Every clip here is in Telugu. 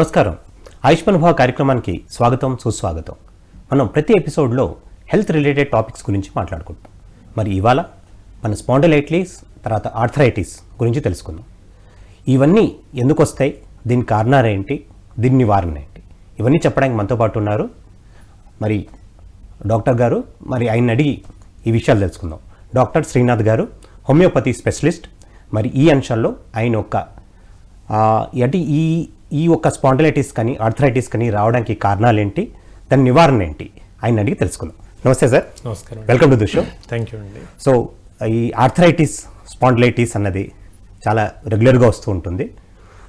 నమస్కారం. ఆయుష్మాన్ భవ కార్యక్రమానికి స్వాగతం సుస్వాగతం. మనం ప్రతి ఎపిసోడ్లో హెల్త్ రిలేటెడ్ టాపిక్స్ గురించి మాట్లాడుకుంటాం మరి ఇవాళ మన స్పాండలైట్లీస్ తర్వాత ఆర్థరైటిస్ గురించి తెలుసుకుందాం. ఇవన్నీ ఎందుకు వస్తాయి దీని కారణాలు ఏంటి దీని నివారణ ఏంటి ఇవన్నీ చెప్పడానికి మనతో పాటు ఉన్నారు. మరి డాక్టర్ గారు మరి ఆయన అడిగి ఈ విషయాలు తెలుసుకుందాం. డాక్టర్ శ్రీనాథ్ గారు హోమియోపతి స్పెషలిస్ట్. మరి ఈ అంశాల్లో ఆయన ఒక ఆ, అంటే ఈ ఈ ఒక్క స్పాండిలైటిస్ కానీ ఆర్థరైటిస్ కానీ రావడానికి కారణాలు ఏంటి దాని నివారణ ఏంటి? ఆయన అడిగి తెలుసుకుందాం. నమస్తే సార్. నమస్కారం. Welcome to the show. Thank you అండి. సో ఈ ఆర్థరైటిస్ స్పాండిలైటిస్ అన్నది చాలా రెగ్యులర్గా వస్తూ ఉంటుంది.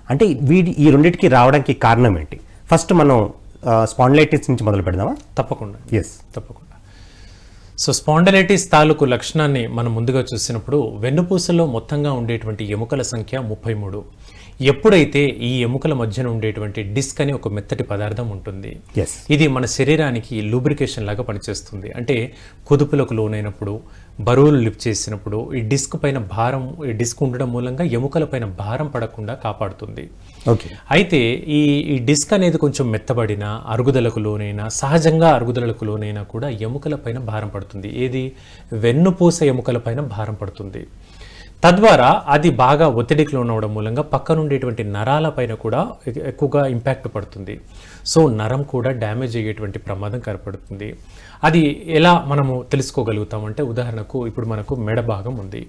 అంటే వీడి ఈ రెండింటికి రావడానికి కారణం ఏంటి? ఫస్ట్ మనం స్పాండిలైటిస్ నుంచి మొదలు పెడదామా? తప్పకుండా. ఎస్ తప్పకుండా. సో స్పాండలైటిస్ తాలూకు లక్షణాన్ని మనం ముందుగా చూసినప్పుడు వెన్నుపూసలో మొత్తంగా ఉండేటువంటి ఎముకల సంఖ్య ముప్పై మూడు. ఎప్పుడైతే ఈ ఎముకల మధ్యన ఉండేటువంటి డిస్క్ అని ఒక మెత్తటి పదార్థం ఉంటుంది ఇది మన శరీరానికి లూబ్రికేషన్ లాగా పనిచేస్తుంది. అంటే కుదుపులకు లోనైనప్పుడు బరువులు లిఫ్ట్ చేసినప్పుడు ఈ డిస్క్ పైన భారం ఈ డిస్క్ ఉండడం మూలంగా ఎముకల పైన భారం పడకుండా కాపాడుతుంది. ఓకే అయితే ఈ ఈ డిస్క్ అనేది కొంచెం మెత్తబడిన అరుగుదలకు లోనైనా సహజంగా అరుగుదలకు లోనైనా కూడా ఎముకల పైన భారం పడుతుంది. ఏది? వెన్నుపూస ఎముకల పైన భారం పడుతుంది. తద్వారా అది బాగా ఒత్తిడికి లోనవడం మూలంగా పక్కనుండేటువంటి నరాల పైన కూడా ఎక్కువగా ఇంపాక్ట్ పడుతుంది. సో నరం కూడా డ్యామేజ్ అయ్యేటువంటి ప్రమాదం కనపడుతుంది. అది ఎలా మనము తెలుసుకోగలుగుతామంటే ఉదాహరణకు ఇప్పుడు మనకు మెడ భాగం ఉంది.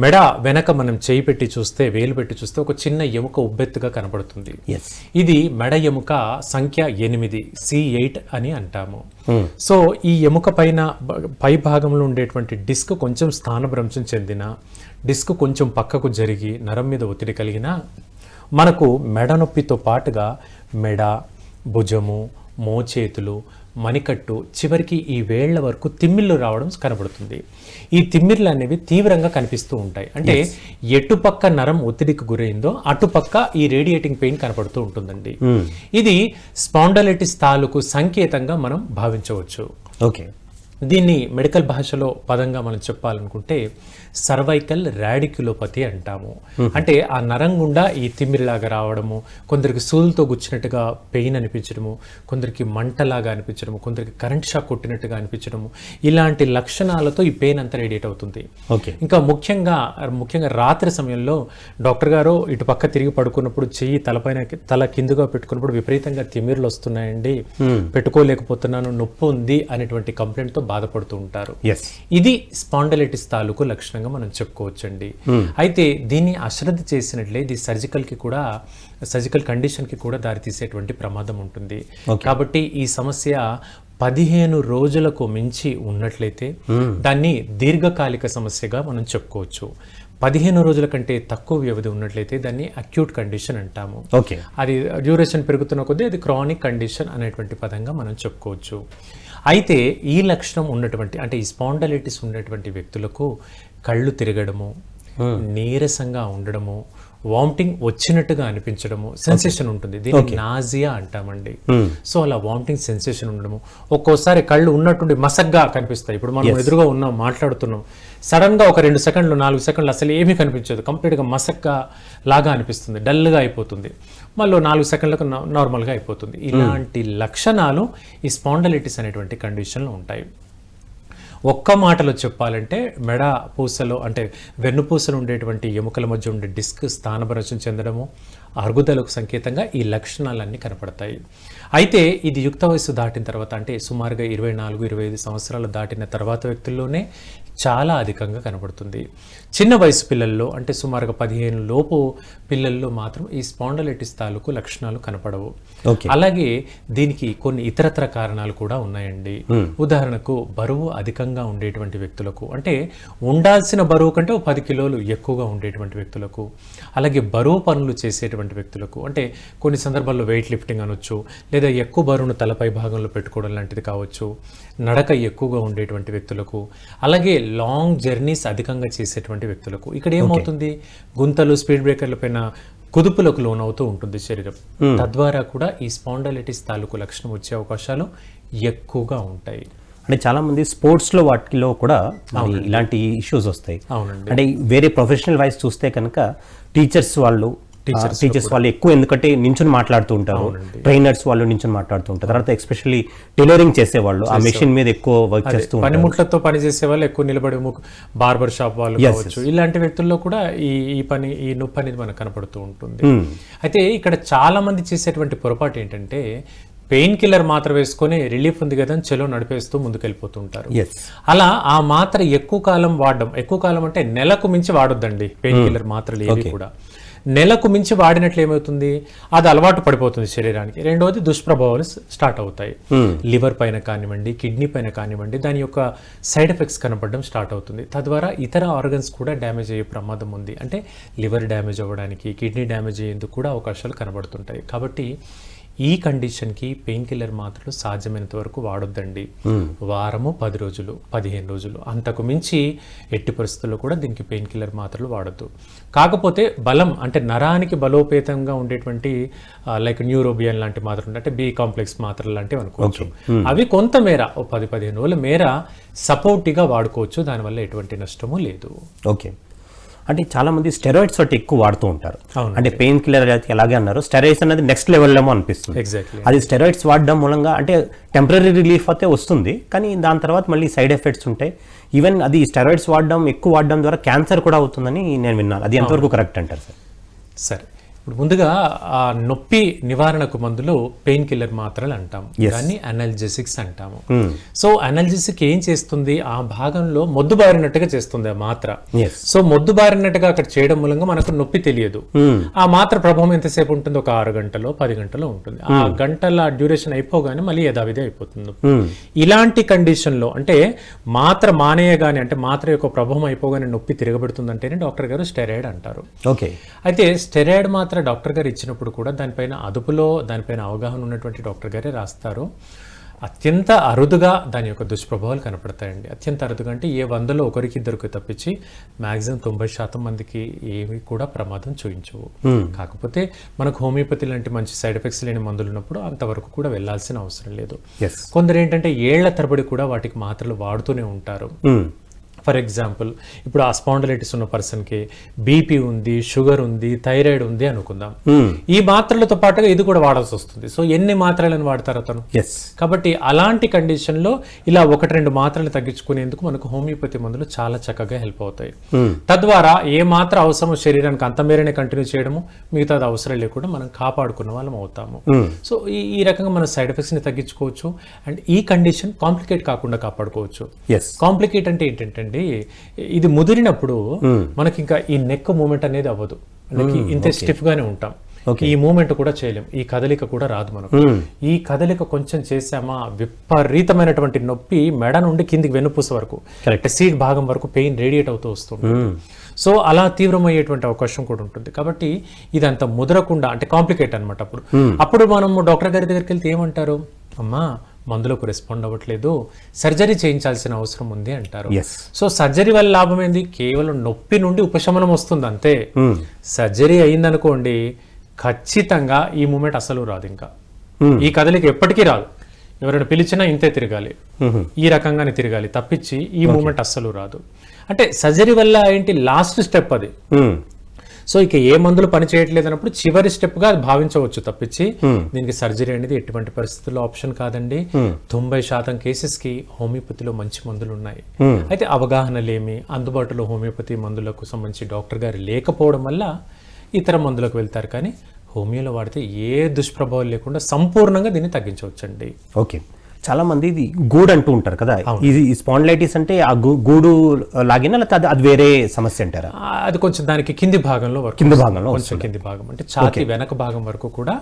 మెడ వెనక మనం చేయి పెట్టి చూస్తే వేలు పెట్టి చూస్తే ఒక చిన్న ఎముక ఉబ్బెత్తుగా కనబడుతుంది. ఇది మెడ ఎముక సంఖ్య ఎనిమిది సి ఎయిట్ అని అంటాము. సో ఈ ఎముక పైన పై భాగంలో ఉండేటువంటి డిస్క్ కొంచెం స్థానభ్రంశం చెందిన డిస్క్ కొంచెం పక్కకు జరిగి నరం మీద ఒత్తిడి కలిగిన మనకు మెడ నొప్పితో పాటుగా మెడ భుజము మోచేతులు మణికట్టు చివరికి ఈ వేళ్ళ వరకు తిమ్మిళ్ళు రావడం కనబడుతుంది. ఈ తిమ్మిర్లు అనేవి తీవ్రంగా కనిపిస్తూ ఉంటాయి. అంటే ఎటుపక్క నరం ఒత్తిడికి గురైందో అటుపక్క ఈ రేడియేటింగ్ పెయిన్ కనపడుతూ ఉంటుందండి. ఇది స్పాండలైటిస్ తాలూకు సంకేతంగా మనం భావించవచ్చు. ఓకే దీన్ని మెడికల్ భాషలో పదంగా మనం చెప్పాలనుకుంటే సర్వైకల్ రాడిక్యులోపతి అంటాము. అంటే ఆ నరం గుండా ఈ తిమ్మిరిలాగా రావడము కొందరికి సూదులతో గుచ్చినట్టుగా పెయిన్ అనిపించడము కొందరికి మంటలాగా అనిపించడము కొందరికి కరెంట్ షాక్ కొట్టినట్టుగా అనిపించడము ఇలాంటి లక్షణాలతో ఈ పెయిన్ అంతా రేడియేట్ అవుతుంది. ఓకే. ఇంకా ముఖ్యంగా ముఖ్యంగా రాత్రి సమయంలో డాక్టర్ గారు ఇటు పక్క తిరిగి పడుకున్నప్పుడు చెయ్యి తలపైన తల కిందుగా పెట్టుకున్నప్పుడు విపరీతంగా తిమ్మిర్లు వస్తున్నాయండి. పెట్టుకోలేకపోతున్నాను నొప్పి ఉంది అనేటువంటి కంప్లైంట్తో బాధపడుతూ ఉంటారు. ఇది స్పాండలైటిస్ తాలూకు లక్షణంగా మనం చెప్పుకోవచ్చండి. అయితే దీన్ని అశ్రద్ధ చేసినట్లే ఇది సర్జికల్కి కూడా సర్జికల్ కండిషన్కి కూడా దారితీసేటువంటి ప్రమాదం ఉంటుంది. కాబట్టి ఈ సమస్య పదిహేను రోజులకు మించి ఉన్నట్లయితే దాన్ని దీర్ఘకాలిక సమస్యగా మనం చెప్పుకోవచ్చు. పదిహేను రోజుల కంటే తక్కువ వ్యవధి ఉన్నట్లయితే దాన్ని అక్యూట్ కండిషన్ అంటాము. ఓకే అది డ్యూరేషన్ పెరుగుతున్న కొద్దీ అది క్రానిక్ కండిషన్ అనేటువంటి పదంగా మనం చెప్పుకోవచ్చు. అయితే ఈ లక్షణం ఉన్నటువంటి అంటే ఈ స్పాండలైటిస్ ఉన్నటువంటి వ్యక్తులకు కళ్ళు తిరగడము నీరసంగా ఉండడము వామిటింగ్ వచ్చినట్టుగా అనిపించడము సెన్సేషన్ ఉంటుంది. దీన్ని నాజియా అంటామండి. సో అలా వామిటింగ్ సెన్సేషన్ ఉండడము. ఒక్కోసారి కళ్ళు ఉన్నట్టుండి మసగ్గా కనిపిస్తాయి. ఇప్పుడు మనం ఎదురుగా ఉన్నాం మాట్లాడుతున్నాం. సడన్గా ఒక రెండు సెకండ్లు నాలుగు సెకండ్లు అసలు ఏమీ కనిపించదు. కంప్లీట్గా మసగ్గా లాగా అనిపిస్తుంది. డల్గా అయిపోతుంది. మళ్ళీ నాలుగు సెకండ్లకు నార్మల్గా అయిపోతుంది. ఇలాంటి లక్షణాలు ఈ స్పాండలైటిస్ అనేటువంటి కండిషన్లో ఉంటాయి. ఒక్క మాటలో చెప్పాలంటే మెడ పూసలో అంటే వెన్నుపూసలు ఉండేటువంటి ఎముకల మధ్య ఉండే డిస్క్ స్థానభ్రంశం చెందడము అరుగుదలకు సంకేతంగా ఈ లక్షణాలన్నీ కనపడతాయి. అయితే ఇది యుక్త వయసు దాటిన తర్వాత అంటే సుమారుగా ఇరవై నాలుగు ఇరవై ఐదు సంవత్సరాలు దాటిన తర్వాత వ్యక్తుల్లోనే చాలా అధికంగా కనబడుతుంది. చిన్న వయసు పిల్లల్లో అంటే సుమారుగా పదిహేను లోపు పిల్లల్లో మాత్రం ఈ స్పాండలైటిస్ తాలూకు లక్షణాలు కనపడవు. ఓకే. అలాగే దీనికి కొన్ని ఇతరత్ర కారణాలు కూడా ఉన్నాయండి. ఉదాహరణకు బరువు అధికంగా ఉండేటువంటి వ్యక్తులకు అంటే ఉండాల్సిన బరువు కంటే పది కిలోలు ఎక్కువగా ఉండేటువంటి వ్యక్తులకు అలాగే బరువు పనులు చేసేటువంటి వ్యక్తులకు అంటే కొన్ని సందర్భాల్లో వెయిట్ లిఫ్టింగ్ అనొచ్చు లేదా ఎక్కువ బరువును తలపై భాగంలో పెట్టుకోవడం లాంటిది కావచ్చు నడక ఎక్కువగా ఉండేటువంటి వ్యక్తులకు అలాగే లాంగ్ జర్నీస్ అధికంగా చేసేటువంటి వ్యక్తులకు. ఇక్కడ ఏమవుతుంది? గుంతలు స్పీడ్ బ్రేకర్ల పైన కుదుపులకు లోనవుతూ ఉంటుంది శరీరం. తద్వారా కూడా ఈ స్పాండలైటిస్ తాలూకు లక్షణం వచ్చే అవకాశాలు ఎక్కువగా ఉంటాయి. అంటే చాలా మంది స్పోర్ట్స్లో వాటిలో కూడా ఇలాంటి ఇష్యూస్ వస్తాయి. అంటే వేరే ప్రొఫెషనల్ వైజ్ చూస్తే కనుక టీచర్స్ వాళ్ళు టీచర్స్ వాళ్ళు ఎక్కువ ఎందుకంటే నించుని మాట్లాడుతూ ఉంటారు. ట్రైనర్స్ వాళ్ళు నించుని మాట్లాడుతూ ఉంటారు. తర్వాత ఎస్పెషల్లీ టైలరింగ్ చేసేవాళ్ళు. ఆ మెషిన్ మీద ఎక్కువ వర్క్ చేస్తూ పనిముట్లతో పని చేసే వాళ్ళు ఎక్కువ నిలబడి బార్బర్ షాప్ వాళ్ళు కావచ్చు. ఇలాంటి వ్యక్తుల్లో కూడా ఈ ఈ పని ఈ నొప్పి అనేది మనకు కనపడుతూ ఉంటుంది. Hmm. అయితే ఇక్కడ చాలా మంది చేసేటువంటి పొరపాటు ఏంటంటే పెయిన్ కిల్లర్ మాత్ర వేసుకొని రిలీఫ్ ఉంది కదా అని చెలో నడిపేస్తూ ముందుకెళ్ళిపోతుంటారు. అలా ఆ మాత్ర ఎక్కువ కాలం వాడడం ఎక్కువ కాలం అంటే నెలకు మించి వాడొద్దండి పెయిన్ కిల్లర్ మాత్రలు ఏవి కూడా. నెలకు మించి వాడినట్లు ఏమవుతుంది? అది అలవాటు పడిపోతుంది శరీరానికి. రెండవది దుష్ప్రభావాలు స్టార్ట్ అవుతాయి. లివర్ పైన కానివ్వండి కిడ్నీ పైన కానివ్వండి దాని యొక్క సైడ్ ఎఫెక్ట్స్ కనపడడం స్టార్ట్ అవుతుంది. తద్వారా ఇతర ఆర్గన్స్ కూడా డ్యామేజ్ అయ్యే ప్రమాదం ఉంది. అంటే లివర్ డ్యామేజ్ అవ్వడానికి కిడ్నీ డ్యామేజ్ అయ్యేందుకు కూడా అవకాశాలు కనబడుతుంటాయి. కాబట్టి ఈ కండిషన్కి పెయిన్ కిల్లర్ మాత్రలు సాధ్యమైనంత వరకు వాడొద్దండి. వారము పది రోజులు పదిహేను రోజులు. అంతకు మించి ఎట్టి పరిస్థితుల్లో కూడా దీనికి పెయిన్ కిల్లర్ మాత్రలు వాడొద్దు. కాకపోతే బలం అంటే నరానికి బలోపేతంగా ఉండేటువంటి లైక్ న్యూరోబియన్ లాంటి మాత్రలు అంటే బి కాంప్లెక్స్ మాత్రలు లాంటివి అనుకోవచ్చు. అవి కొంత మేర ఓ పది పదిహేను రోజుల మేర సపోర్టిగా వాడుకోవచ్చు. దానివల్ల ఎటువంటి నష్టము లేదు. ఓకే. అంటే చాలా మంది స్టెరాయిడ్స్ ఒకటి ఎక్కువ వాడుతూ ఉంటారు. అంటే పెయిన్ కిల్లర్ అయితే ఎలాగే అన్నారు స్టెరాయిడ్స్ అనేది నెక్స్ట్ లెవెల్ ఏమో అనిపిస్తుంది. ఎగ్జాక్ట్లీ అది స్టెరాయిడ్స్ వాడడం మూలంగా అంటే టెంపరీ రిలీఫ్ అయితే వస్తుంది కానీ దాని తర్వాత మళ్ళీ సైడ్ ఎఫెక్ట్స్ ఉంటాయి. ఈవెన్ అది స్టెరాయిడ్స్ వాడడం ఎక్కువ వాడడం ద్వారా క్యాన్సర్ కూడా అవుతుందని నేను విన్నాను. అది ఎంతవరకు కరెక్ట్ అంటారు సార్? సరే. ఇప్పుడు ముందుగా ఆ నొప్పి నివారణకు మందులు పెయిన్ కిల్లర్ మాత్రలు అంటాం దాన్ని అనల్జెసిక్స్ అంటాము. సో అనల్జెసిక్ ఏం చేస్తుంది? ఆ భాగంలో మొద్దు బారినట్టుగా చేస్తుంది ఆ మాత్ర. సో మొద్దు బారినట్టుగా అక్కడ చేయడం మూలంగా మనకు నొప్పి తెలియదు. ఆ మాత్ర ప్రభావం ఎంతసేపు ఉంటుంది? ఒక ఆరు గంటలో పది గంటలో ఉంటుంది. ఆ గంటల డ్యూరేషన్ అయిపోగానే మళ్ళీ యథావిధి అయిపోతుంది. ఇలాంటి కండిషన్లో అంటే మాత్ర మానేయగానే అంటే మాత్ర యొక్క ప్రభావం అయిపోగానే నొప్పి తిరగబడుతుందంటేనే డాక్టర్ గారు స్టెరాయిడ్ అంటారు. ఓకే అయితే స్టెరాయిడ్ మాత్రం డాక్టర్ గారు ఇచ్చినప్పుడు కూడా దానిపైన అదుపులో దానిపైన అవగాహన ఉన్నటువంటి డాక్టర్ గారే రాస్తారు. అత్యంత అరుదుగా దాని యొక్క దుష్ప్రభావాలు కనపడతాయండి. అత్యంత అరుదుగా అంటే ఏ వందలో ఒకరికి ఇద్దరికి తప్పించి మాక్సిమం తొంభై శాతం మందికి ఏవి కూడా ప్రమాదం చూపించవు. కాకపోతే మనకు హోమియోపతి లాంటి మంచి సైడ్ ఎఫెక్ట్స్ లేని మందులు ఉన్నప్పుడు అంతవరకు కూడా వెళ్ళాల్సిన అవసరం లేదు. కొందరు ఏంటంటే ఏళ్ళ తరబడి కూడా వాటికి మాత్రలు వాడుతూనే ఉంటారు. ఫర్ ఎగ్జాంపుల్ ఇప్పుడు ఆ స్పాండలైటిస్ ఉన్న పర్సన్కి బీపీ ఉంది షుగర్ ఉంది థైరాయిడ్ ఉంది అనుకుందాం. ఈ మాత్రలతో పాటుగా ఇది కూడా వాడాల్సి వస్తుంది. సో ఎన్ని మాత్రలను వాడతారు అతను? ఎస్ కాబట్టి అలాంటి కండిషన్లో ఇలా ఒకటి రెండు మాత్రలు తగ్గించుకునేందుకు మనకు హోమియోపతి మందులు చాలా చక్కగా హెల్ప్ అవుతాయి. తద్వారా ఏ మాత్ర అవసరమో శరీరానికి అంత మేరనే కంటిన్యూ చేయడము మిగతాది అవసరం లేకుండా మనం కాపాడుకున్న వాళ్ళం అవుతాము. సో ఈ ఈ రకంగా మన సైడ్ ఎఫెక్ట్స్ని తగ్గించుకోవచ్చు. అండ్ ఈ కండిషన్ కాంప్లికేట్ కాకుండా కాపాడుకోవచ్చు. ఎస్ కాంప్లికేట్ అంటే ఏంటంటే ఇది ముదిరినప్పుడు మనకి ఇంకా ఈ నెక్ మూమెంట్ అనేది అవ్వదు. మనకి ఇంత స్టిఫ్ గానే ఉంటాం. ఈ మూమెంట్ కూడా చేయలేం. ఈ కదలిక కూడా రాదు మనకు. ఈ కదలిక కొంచెం చేసామా విపరీతమైనటువంటి నొప్పి మెడ నుండి కిందికి వెన్నుపూస వరకు. సీట్ భాగం వరకు పెయిన్ రేడియేట్ అవుతూ వస్తుంది. సో అలా తీవ్రమయ్యేటువంటి అవకాశం కూడా ఉంటుంది. కాబట్టి ఇది అంత ముదరకుండా అంటే కాంప్లికేట్ అన్నమాట అప్పుడు. అప్పుడు మనం డాక్టర్ గారి దగ్గరికి వెళ్తే ఏమంటారు? అమ్మా మందులకు రెస్పాండ్ అవ్వట్లేదు. సర్జరీ చేయించాల్సిన అవసరం ఉంది అంటారు. సో సర్జరీ వల్ల లాభం ఏంది కేవలం నొప్పి నుండి ఉపశమనం వస్తుంది అంతే. సర్జరీ అయిందనుకోండి ఖచ్చితంగా ఈ మూమెంట్ అసలు రాదు ఇంకా. ఈ కదలిక ఎప్పటికీ రాదు. ఎవరైనా పిలిచినా ఇంతే తిరగాలి. ఈ రకంగానే తిరగాలి. తప్పించి ఈ మూమెంట్ అస్సలు రాదు. అంటే సర్జరీ వల్ల ఏంటి? లాస్ట్ స్టెప్ అది. సో ఇక ఏ మందులు పని చేయట్లేదు అన్నప్పుడు చివరి స్టెప్గా అది భావించవచ్చు తప్పించి దీనికి సర్జరీ అనేది ఎటువంటి పరిస్థితుల్లో ఆప్షన్ కాదండి. తొంభై శాతం కేసెస్కి హోమియోపతిలో మంచి మందులు ఉన్నాయి. అయితే అవగాహన లేమి అందుబాటులో హోమియోపతి మందులకు సంబంధించి డాక్టర్ గారు లేకపోవడం వల్ల ఇతర మందులకు వెళ్తారు కానీ హోమియోలో వాడితే ఏ దుష్ప్రభావం లేకుండా సంపూర్ణంగా దీన్ని తగ్గించవచ్చండి. ఓకే చాలా మంది ఇది గూడు అంటూ ఉంటారు కదా. ఇది స్పాండిలైటిస్ అంటే ఆ గూడు లాగిన? లేకపోతే అది- వేరే సమస్య అంటారా? అది కొంచెం దానికి కింది భాగంలో వర్క్ కింద భాగంలో కొంచెం కింది భాగం అంటే ఛాతి వెనక భాగం వరకు కూడా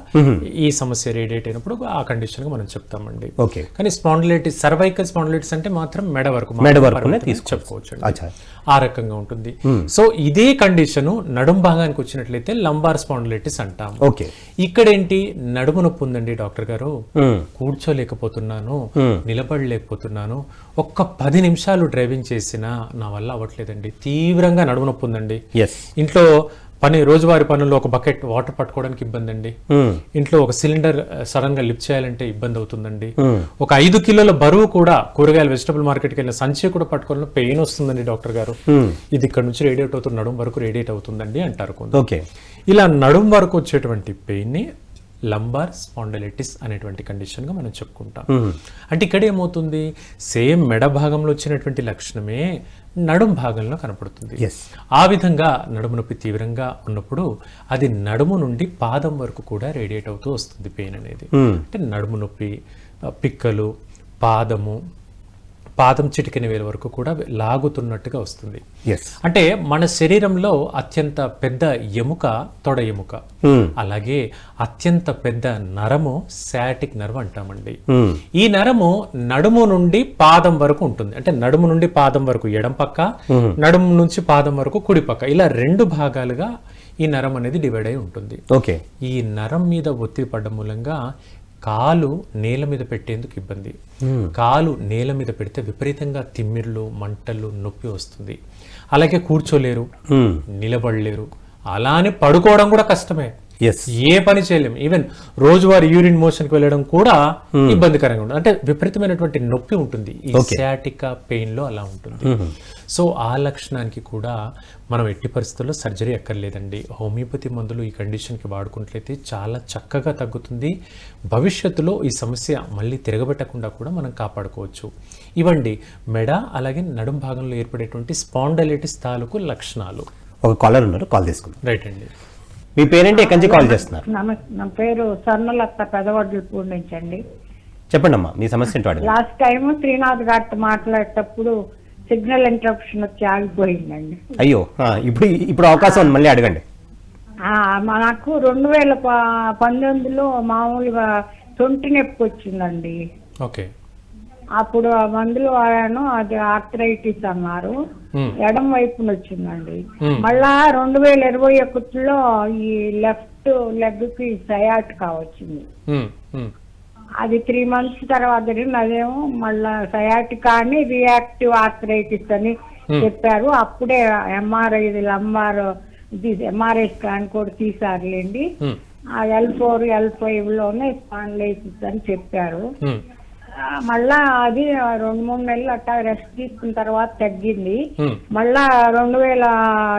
ఈ సమస్య రేడియేట్ అయినప్పుడు ఆ కండిషన్గా మనం చెప్తామండి. ఓకే. కానీ స్పాండిలైటిస్ సర్వైకల్ స్పాండిలైటిస్ అంటే మాత్రం మెడ వరకు మెడ తీసుకోవచ్చు. చెప్పుకోవచ్చు ఆ రకంగా ఉంటుంది. సో ఇదే కండిషన్ నడుం భాగానికి వచ్చినట్లయితే లంబార్ స్పాండిలైటిస్ అంటాం ఓకే. ఇక్కడేంటి? నడుము నొప్పి ఉందండి డాక్టర్ గారు. మ్మ్. కూర్చోలేకపోతున్నాను నిలబడలేకపోతున్నాను ఒక్క పది నిమిషాలు డ్రైవింగ్ చేసినా నా వల్ల అవ్వట్లేదండి. తీవ్రంగా నడుము నొప్పి ఉందండి ఇంట్లో పని రోజువారి పనుల్లో ఒక బకెట్ వాటర్ పట్టుకోవడానికి ఇబ్బంది అండి ఇంట్లో ఒక సిలిండర్ సడన్గా లిఫ్ట్ చేయాలంటే ఇబ్బంది అవుతుందండి ఒక ఐదు కిలోల బరువు కూడా కూరగాయలు వెజిటబుల్ మార్కెట్కి వెళ్ళిన సంచి కూడా పట్టుకోవాలని పెయిన్ వస్తుందండి డాక్టర్ గారు. ఇది ఇక్కడ నుంచి రేడియేట్ అవుతున్న నడుము వరకు రేడియేట్ అవుతుందండి అంటారు ఇలా నడుం వరకు వచ్చేటువంటి పెయిన్ని లంబార్ స్పాండలైటిస్ అనేటువంటి కండిషన్గా మనం చెప్పుకుంటాం. అంటే ఇక్కడ ఏమవుతుంది? సేమ్ మెడ భాగంలో వచ్చినటువంటి లక్షణమే నడుం భాగంలో కనపడుతుంది. ఆ విధంగా నడుము నొప్పి తీవ్రంగా ఉన్నప్పుడు అది నడుము నుండి పాదం వరకు కూడా రేడియేట్ అవుతూ వస్తుంది పెయిన్ అనేది. అంటే నడుము నొప్పి పిక్కలు పాదము పాదం చిటికెన వేల వరకు కూడా లాగుతున్నట్టుగా వస్తుంది. అంటే మన శరీరంలో అత్యంత పెద్ద ఎముక తొడ ఎముక. అలాగే అత్యంత పెద్ద నరము శాటిక్ నర్వ్ అంటామండి. ఈ నరము నడుము నుండి పాదం వరకు ఉంటుంది. అంటే నడుము నుండి పాదం వరకు ఎడం పక్క నడుము నుంచి పాదం వరకు కుడి పక్క. ఇలా రెండు భాగాలుగా ఈ నరం అనేది డివైడ్ అయి ఉంటుంది. ఓకే ఈ నరం మీద ఒత్తిడి పడ్డం మూలంగా కాలు నేల మీద పెట్టేందుకు ఇబ్బంది. కాలు నేల మీద పెడితే విపరీతంగా తిమ్మిర్లు మంటలు నొప్పి వస్తుంది. అలాగే కూర్చోలేరు నిలబడలేరు. అలానే పడుకోవడం కూడా కష్టమే. ఏ పని చేయలేము. ఈవెన్ రోజువారీ యూరిన్ మోషన్కి వెళ్ళడం కూడా ఇబ్బందికరంగా ఉంటుంది. అంటే విపరీతమైనటువంటి నొప్పి ఉంటుంది. ఈ శాటికా పెయిన్లో అలా ఉంటుంది. సో ఆ లక్షణానికి కూడా మనం ఎట్టి పరిస్థితుల్లో సర్జరీ ఎక్కర్లేదండి హోమియోపతి మందులు ఈ కండిషన్కి వాడుకున్నట్లయితే చాలా చక్కగా తగ్గుతుంది. భవిష్యత్తులో ఈ సమస్య మళ్ళీ తిరగబెట్టకుండా కూడా మనం కాపాడుకోవచ్చు. ఇవండి మెడ అలాగే నడుం భాగంలో ఏర్పడేటువంటి స్పాండలైటిస్ తాలూకు లక్షణాలు. ఒక కాలర్ ఉన్నారు కాల్ తీసుకుందాం. రైట్ అండి. మీ పేరేంటి ఎక్కడి నుంచి కాల్ చేస్తున్నారు? నా పేరు స్వర్ణలత పెదవడ్లపూడి నుంచి అండి. చెప్పండి అమ్మా మీ సమస్య ఏంటో అడగండి. లాస్ట్ టైం శ్రీనాథ్ గారితో మాట్లాడేటప్పుడు సిగ్నల్ ఇంటరప్షన్ వచ్చి ఆగిపోయిందండి. అయ్యో ఆ, ఇప్పుడు ఇప్పుడు అవకాశం ఉంది మళ్ళీ అడగండి. ఆ, నాకు రెండు వేల ప- పంతొమ్మిదిలో మామూలుగా తొంటి నొప్పి వచ్చిందండి. ఓకే. అప్పుడు ఆ మందులు వాడాను అది ఆర్థరైటిస్ అన్నారు. ఎడం వైపున వచ్చిందండి. మళ్ళా రెండు వేల ఇరవై ఒకటిలో ఈ లెఫ్ట్ లెగ్కి సయాటికా వచ్చింది. అది త్రీ మంత్స్ తర్వాత అదేమో మళ్ళా సయాటికా అని రియాక్టివ్ ఆర్థరైటిస్ అని చెప్పారు. అప్పుడే ఎంఆర్ఐ లంబార్ ఎంఆర్ఐ స్కాన్ కూడా తీసారులేండి. ఆ ఎల్ ఫోర్ ఎల్ ఫైవ్లోనే స్పాండ్లైసిస్ అని చెప్పారు. మళ్ళా అది రెండు మూడు నెలలు అట్టా రెస్ట్ తీసుకున్న తర్వాత తగ్గింది. మళ్ళా రెండు వేల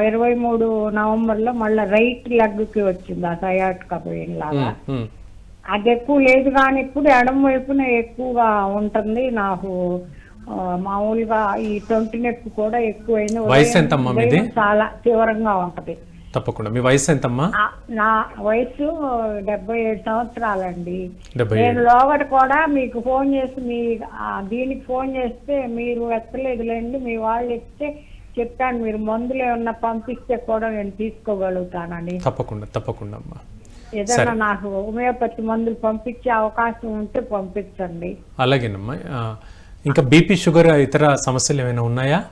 ఇరవై మూడు నవంబర్లో మళ్ళా రైట్ లెగ్కి వచ్చింది ఆ సయాటికా పెయిన్ లాగా. అది ఎక్కువ లేదు కానీ ఇప్పుడు ఎడమ వైపున ఎక్కువగా ఉంటుంది. నాకు మామూలుగా ఈ తొంటి నొప్పి కూడా ఎక్కువైంది. చాలా తీవ్రంగా ఉంటది. తప్పకుండా. మీ వయసు ఎంతమ్మా? నా వయసు డెబ్బై ఏడు సంవత్సరాలండి. నేను లోగడ కూడా మీకు ఫోన్ చేసి మీ దీనికి ఫోన్ చేస్తే మీరు ఎత్తలేదులేండి. మీ వాళ్ళు ఎత్తే చెప్పాను మీరు మందులు ఏమన్నా పంపిస్తే కూడా నేను తీసుకోగలుగుతానని. తప్పకుండా తప్పకుండా అమ్మా. ఏదైనా నాకు హోమియోపతి మందులు పంపించే అవకాశం ఉంటే పంపించండి. అలాగేనమ్మా. ఇంకా బీపీ షుగర్ ఇతర సమస్యలు ఏమైనా ఉన్నాయా?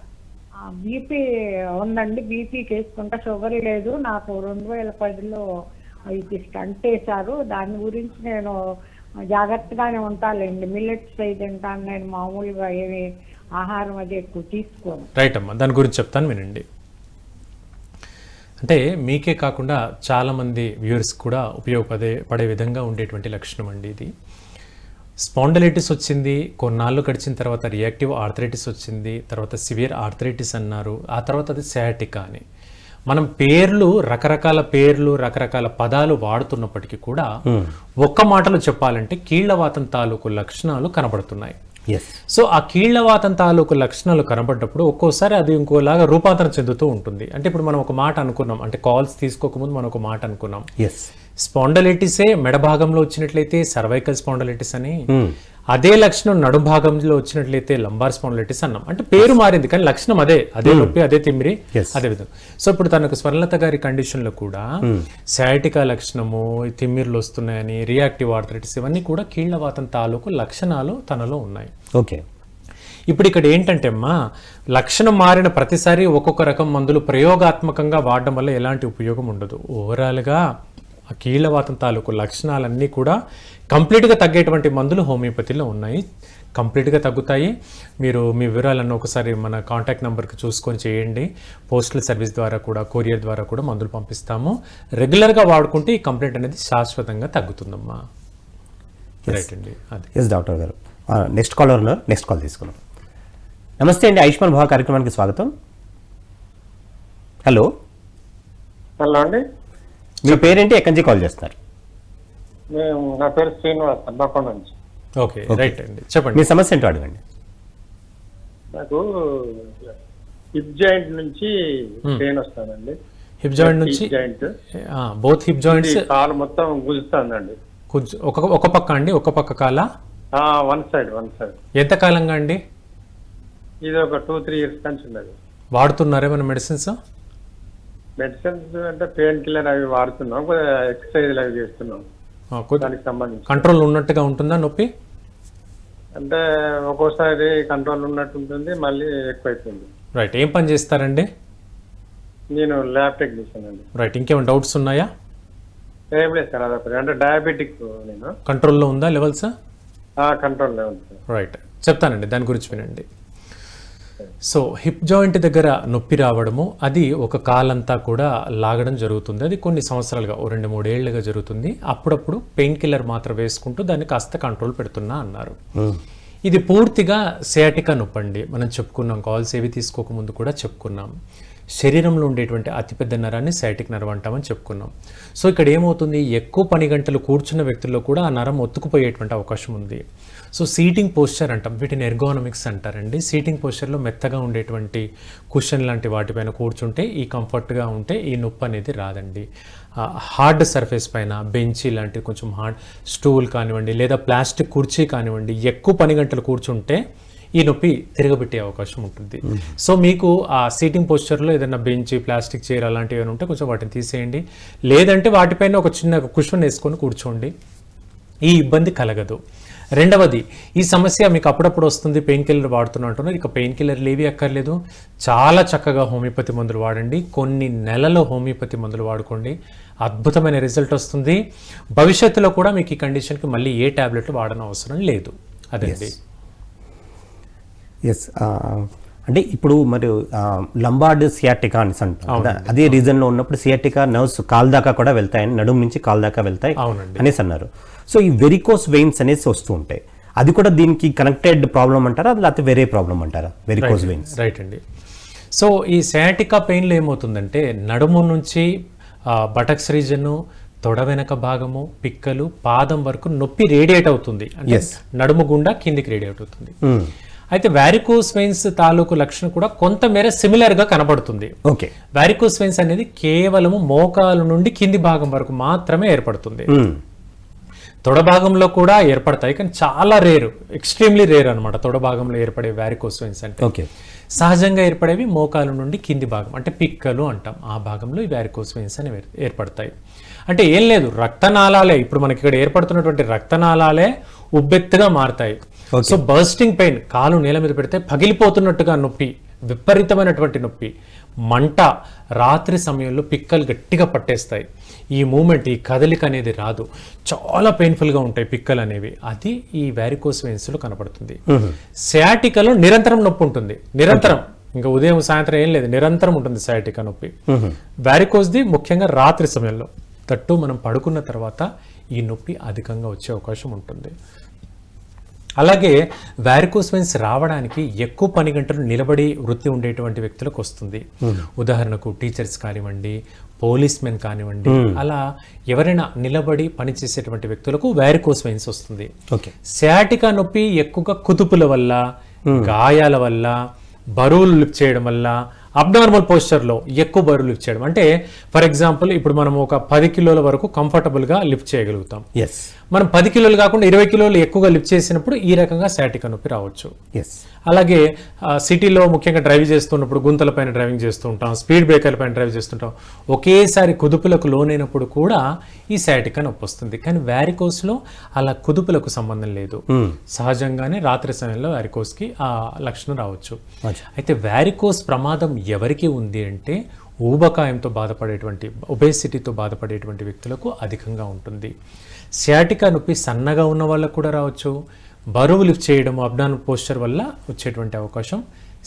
బీపీ ఉందండి బీపీకి వేసుకుంటా షుగర్ లేదు. నాకు రెండు వేల పదిలో ఇది స్టంట్ వేశారు. దాని గురించి నేను జాగ్రత్తగానే ఉంటానండి మిల్లెట్స్ అయి తింటాను నేను మామూలుగా ఏమి ఆహారం అది ఎక్కువ తీసుకోను. రైట్ అమ్మా దాని గురించి చెప్తాను వినండి. అంటే మీకే కాకుండా చాలామంది వ్యూవర్స్ కూడా ఉపయోగపడే పడే విధంగా ఉండేటువంటి లక్షణం అండి ఇది. స్పాండలైటిస్ వచ్చింది కొన్నాళ్ళు గడిచిన తర్వాత రియాక్టివ్ ఆర్థరైటిస్ వచ్చింది తర్వాత సివియర్ ఆర్థరైటిస్ అన్నారు ఆ తర్వాత అది సయాటికా అని. మనం పేర్లు రకరకాల పేర్లు రకరకాల పదాలు వాడుతున్నప్పటికీ కూడా ఒక్క మాటలో చెప్పాలంటే కీళ్ళవాతం తాలూకు లక్షణాలు కనబడుతున్నాయి. సో ఆ కీళ్ళవాతం తాలూకు లక్షణాలు కనబడ్డప్పుడు ఒక్కోసారి అది ఇంకోలాగా రూపాంతరం చెందుతూ ఉంటుంది. అంటే ఇప్పుడు మనం ఒక మాట అనుకున్నాం అంటే కాల్స్ తీసుకోకముందు మనం ఒక మాట అనుకున్నాం. ఎస్ స్పాండలైటిసే మెడ భాగంలో వచ్చినట్లయితే సర్వైకల్ స్పాండలైటిస్ అని అదే లక్షణం నడు భాగంలో వచ్చినట్లయితే లంబార్ స్పాండలైటిస్ అన్నాం. అంటే పేరు మారింది కానీ లక్షణం అదే అదే నొప్పి అదే తిమ్మిరి. అదే విధంగా సో ఇప్పుడు తనకు స్వర్ణలత గారి కండిషన్లో కూడా సయాటికా లక్షణము ఈ తిమ్మిర్లు వస్తున్నాయని రియాక్టివ్ ఆర్థరైటిస్ ఇవన్నీ కూడా కీళ్ళవాతం తాలూకు లక్షణాలు తనలో ఉన్నాయి. ఓకే. ఇప్పుడు ఇక్కడ ఏంటంటే అమ్మా లక్షణం మారిన ప్రతిసారి ఒక్కొక్క రకం మందులు ప్రయోగాత్మకంగా వాడడం వల్ల ఎలాంటి ఉపయోగం ఉండదు. ఓవరాల్గా ఆ కీళ్ళవాతం తాలూకు లక్షణాలన్నీ కూడా కంప్లీట్గా తగ్గేటువంటి మందులు హోమియోపతిలో ఉన్నాయి. కంప్లీట్గా తగ్గుతాయి. మీరు మీ వివరాలన్నీ ఒకసారి మన కాంటాక్ట్ నెంబర్కి చూసుకొని చేయండి. పోస్టల్ సర్వీస్ ద్వారా కూడా కొరియర్ ద్వారా కూడా మందులు పంపిస్తాము. రెగ్యులర్గా వాడుకుంటే ఈ కంప్లైంట్ అనేది శాశ్వతంగా తగ్గుతుందమ్మా. రైట్ అండి. అది. ఎస్ డాక్టర్ గారు. నెక్స్ట్ కాలర్ ఉన్నారు నెక్స్ట్ కాల్ తీసుకున్నాం నమస్తే అండి. ఆయుష్మాన్ భవ కార్యక్రమానికి స్వాగతం. హలో. హలో అండి. మీ పేరేంటి? ఎక్కడి నుంచి కాల్ చేస్తున్నారు మేము నా పేరు శ్రీనివాస్ అన్నకొండ నుంచి. ఓకే రైట్ అండి. చెప్పండి. మీ సమస్య ఏంటో అడగండి. నాకు హిప్ జాయింట్ నుంచి పెయిన్ వస్తుందండి. హిప్ జాయింట్ నుంచి? Hip joint both hip joints? కాలు మొత్తం గుంజుతుందండి కొంచెం ఒక ఒక పక్క అండి ఒక పక్క కాల? One side one side. ఎంత కాలంగా అండి? ఇది ఒక టూ త్రీ ఇయర్స్ నుంచి ఉన్నది. వాడుతున్నారా మన మెడిసిన్స్? మెడిసిన్స్ అంటే పెయిన్ కిల్లర్ అవి వాడుతున్నాం ఎక్సర్సైజ్ అవి చేస్తున్నాం. దానికి సంబంధించి. కంట్రోల్ ఉన్నట్టుగా ఉంటుందా నొప్పి? అంటే ఒక్కోసారి కంట్రోల్ ఉన్నట్టు ఉంటుంది మళ్ళీ ఎక్కువైతుంది రైట్ ఏం పని చేస్తారండి? నేను ల్యాబ్ టెక్నీషియన్ అండి. రైట్ ఇంకేమైనా డౌట్స్ ఉన్నాయా? ఏం లేదు సార్ అదొకటి. అంటే డయాబెటిక్ నేను. కంట్రోల్లో ఉందా లెవెల్స్ కంట్రోల్లో ఉంది రైట్ చెప్తానండి దాని గురించి వినండి. సో హిప్ జాయింట్ దగ్గర నొప్పి రావడము అది ఒక కాలంతా కూడా లాగడం జరుగుతుంది. అది కొన్ని సంవత్సరాలుగా ఓ రెండు మూడేళ్ళుగా జరుగుతుంది. అప్పుడప్పుడు పెయిన్ కిల్లర్ మాత్రం వేసుకుంటూ దాన్ని కాస్త కంట్రోల్ పెడుతున్నా అన్నారు. ఇది పూర్తిగా సియాటికా నొప్పి అండి. మనం చెప్పుకున్నాం కాల్స్ ఏవి తీసుకోకముందు కూడా చెప్పుకున్నాం. శరీరంలో ఉండేటువంటి అతిపెద్ద నరాన్ని సైటిక్ నరం అంటామని చెప్పుకున్నాం. సో ఇక్కడ ఏమవుతుంది? ఎక్కువ పని గంటలు కూర్చున్న వ్యక్తుల్లో కూడా ఆ నరం ఒత్తుకుపోయేటువంటి అవకాశం ఉంది. సో సీటింగ్ పోస్చర్ అంటాం వీటిని ఎర్గోనమిక్స్ అంటారండి. సీటింగ్ పోస్చర్లో మెత్తగా ఉండేటువంటి కుషన్ లాంటి వాటిపైన కూర్చుంటే ఈ కంఫర్ట్గా ఉంటే ఈ నొప్పి అనేది రాదండి. హార్డ్ సర్ఫేస్ పైన బెంచీ లాంటి కొంచెం హార్డ్ స్టూల్ కానివ్వండి లేదా ప్లాస్టిక్ కుర్చీ కానివ్వండి ఎక్కువ పని గంటలు కూర్చుంటే ఈ నొప్పి తిరగబెట్టే అవకాశం ఉంటుంది. సో మీకు ఆ సీటింగ్ పోస్చర్లో ఏదైనా బెంచ్ ప్లాస్టిక్ చైర్ అలాంటివి ఏమైనా ఉంటే కొంచెం వాటిని తీసేయండి. లేదంటే వాటిపైన ఒక చిన్న కుషన్ వేసుకొని కూర్చోండి. ఈ ఇబ్బంది కలగదు. రెండవది ఈ సమస్య మీకు అప్పుడప్పుడు వస్తుంది పెయిన్ కిల్లర్ వాడుతున్నా అంటున్నారు. ఇక పెయిన్ కిల్లర్లు ఏవి అక్కర్లేదు. చాలా చక్కగా హోమియోపతి మందులు వాడండి. కొన్ని నెలల హోమియోపతి మందులు వాడుకోండి. అద్భుతమైన రిజల్ట్ వస్తుంది. భవిష్యత్తులో కూడా మీకు ఈ కండిషన్కి మళ్ళీ ఏ టాబ్లెట్లు వాడని అవసరం లేదు. అదండి. ఎస్ అంటే ఇప్పుడు మరి లంబార్డ్ సియాటికా అని అంటాం అదే రీజన్లో ఉన్నప్పుడు సియాటికా నర్వ్స్ కాల్ దాకా కూడా వెళ్తాయని నడుము నుంచి కాల్ దాకా వెళ్తాయి అవునండి. అనేసి అన్నారు. సో ఈ వెరికోస్ వెయిన్స్ అనేసి వస్తూ ఉంటాయి. అది కూడా దీనికి కనెక్టెడ్ ప్రాబ్లం అంటారా? లేకపోతే వేరే ప్రాబ్లం అంటారా? వెరికోస్ వెయిన్స్ రైట్ అండి. సో ఈ సయాటికా పెయిన్లో ఏమవుతుందంటే నడుము నుంచి బటక్స్ రీజన్ తొడ వెనక భాగము పిక్కలు పాదం వరకు నొప్పి రేడియేట్ అవుతుంది. అంటే నడుము గుండా కిందికి రేడియేట్ అవుతుంది. అయితే వ్యారికోస్ వెయిన్స్ తాలూకు లక్షణం కూడా కొంతమేర సిమిలర్గా కనబడుతుంది. ఓకే వ్యారికోస్ వెయిన్స్ అనేది కేవలము మోకాలు నుండి కింది భాగం వరకు మాత్రమే ఏర్పడుతుంది. తొడ భాగంలో కూడా ఏర్పడతాయి. కానీ చాలా రేరు ఎక్స్ట్రీమ్లీ రేర్ అనమాట తొడ భాగంలో ఏర్పడే వ్యారికోస్ వెయిన్స్ అంటే ఓకే. సహజంగా ఏర్పడేవి మోకాలు నుండి కింది భాగం అంటే పిక్కలు అంటాం. ఆ భాగంలో ఈ వ్యారికోస్ వెయిన్స్ అనేవి ఏర్- ఏర్పడతాయి. అంటే ఏం లేదు రక్తనాళాలే. ఇప్పుడు మనకి ఇక్కడ ఏర్పడుతున్నటువంటి రక్తనాళాలే ఉబ్బెత్తుగా మారతాయి. సో బర్స్టింగ్ పెయిన్ కాలు నేల మీద పెడితే పగిలిపోతున్నట్టుగా నొప్పి విపరీతమైనటువంటి నొప్పి మంట రాత్రి సమయంలో పిక్కలు గట్టిగా పట్టేస్తాయి. ఈ మూమెంట్ ఈ కదలిక అనేది రాదు. చాలా పెయిన్ఫుల్గా ఉంటాయి పిక్కలు అనేవి. అది ఈ వ్యారికోస్ వెయిన్స్లో కనపడుతుంది. సయాటికలో నిరంతరం నొప్పి ఉంటుంది. నిరంతరం. ఇంకా ఉదయం సాయంత్రం ఏం లేదు. నిరంతరం ఉంటుంది సయాటికా నొప్పి. వ్యారికోస్ది ముఖ్యంగా రాత్రి సమయంలో. తట్టు మనం పడుకున్న తర్వాత ఈ నొప్పి అధికంగా వచ్చే అవకాశం ఉంటుంది. అలాగే వ్యారికోస్ వెయిన్స్ రావడానికి ఎక్కువ పని గంటలు నిలబడి వృత్తి ఉండేటువంటి వ్యక్తులకు వస్తుంది. ఉదాహరణకు టీచర్స్ కానివ్వండి పోలీస్ మెన్ కానివ్వండి అలా ఎవరైనా నిలబడి పనిచేసేటువంటి వ్యక్తులకు వ్యారికోస్ వెయిన్స్ వస్తుంది. ఓకే శాటికా నొప్పి ఎక్కువగా కుతుపుల వల్ల గాయాల వల్ల బరువులు లిఫ్ట్ చేయడం వల్ల అబ్నార్మల్ పోస్చర్లో ఎక్కువ బరువు లిఫ్ట్ చేయడం. అంటే ఫర్ ఎగ్జాంపుల్ ఇప్పుడు మనం ఒక పది కిలోల వరకు కంఫర్టబుల్గా లిఫ్ట్ చేయగలుగుతాం. ఎస్ మనం పది కిలోలు కాకుండా ఇరవై కిలోలు ఎక్కువగా లిఫ్ట్ చేసినప్పుడు ఈ రకంగా శాటికా నొప్పి రావచ్చు. ఎస్ అలాగే సిటీలో ముఖ్యంగా డ్రైవ్ చేస్తున్నప్పుడు గుంతల పైన డ్రైవింగ్ చేస్తూ ఉంటాం స్పీడ్ బ్రేకర్ల పైన డ్రైవ్ చేస్తుంటాం. ఒకేసారి కుదుపులకు లోనైనప్పుడు కూడా ఈ శాటికా నొప్పి వస్తుంది. కానీ వ్యారికోస్లో అలా కుదుపులకు సంబంధం లేదు. సహజంగానే రాత్రి సమయంలో వ్యారికోస్కి ఆ లక్షణం రావచ్చు. అయితే వ్యారికోస్ ప్రమాదం ఎవరికి ఉంది అంటే ఊబకాయంతో బాధపడేటువంటి ఒబేసిటీతో బాధపడేటువంటి వ్యక్తులకు అధికంగా ఉంటుంది. శాటికా నొప్పి సన్నగా ఉన్న వాళ్ళకు కూడా రావచ్చు. బరువు లిఫ్ట్ చేయడం అబ్డాన్ పోస్చర్ వల్ల వచ్చేటువంటి అవకాశం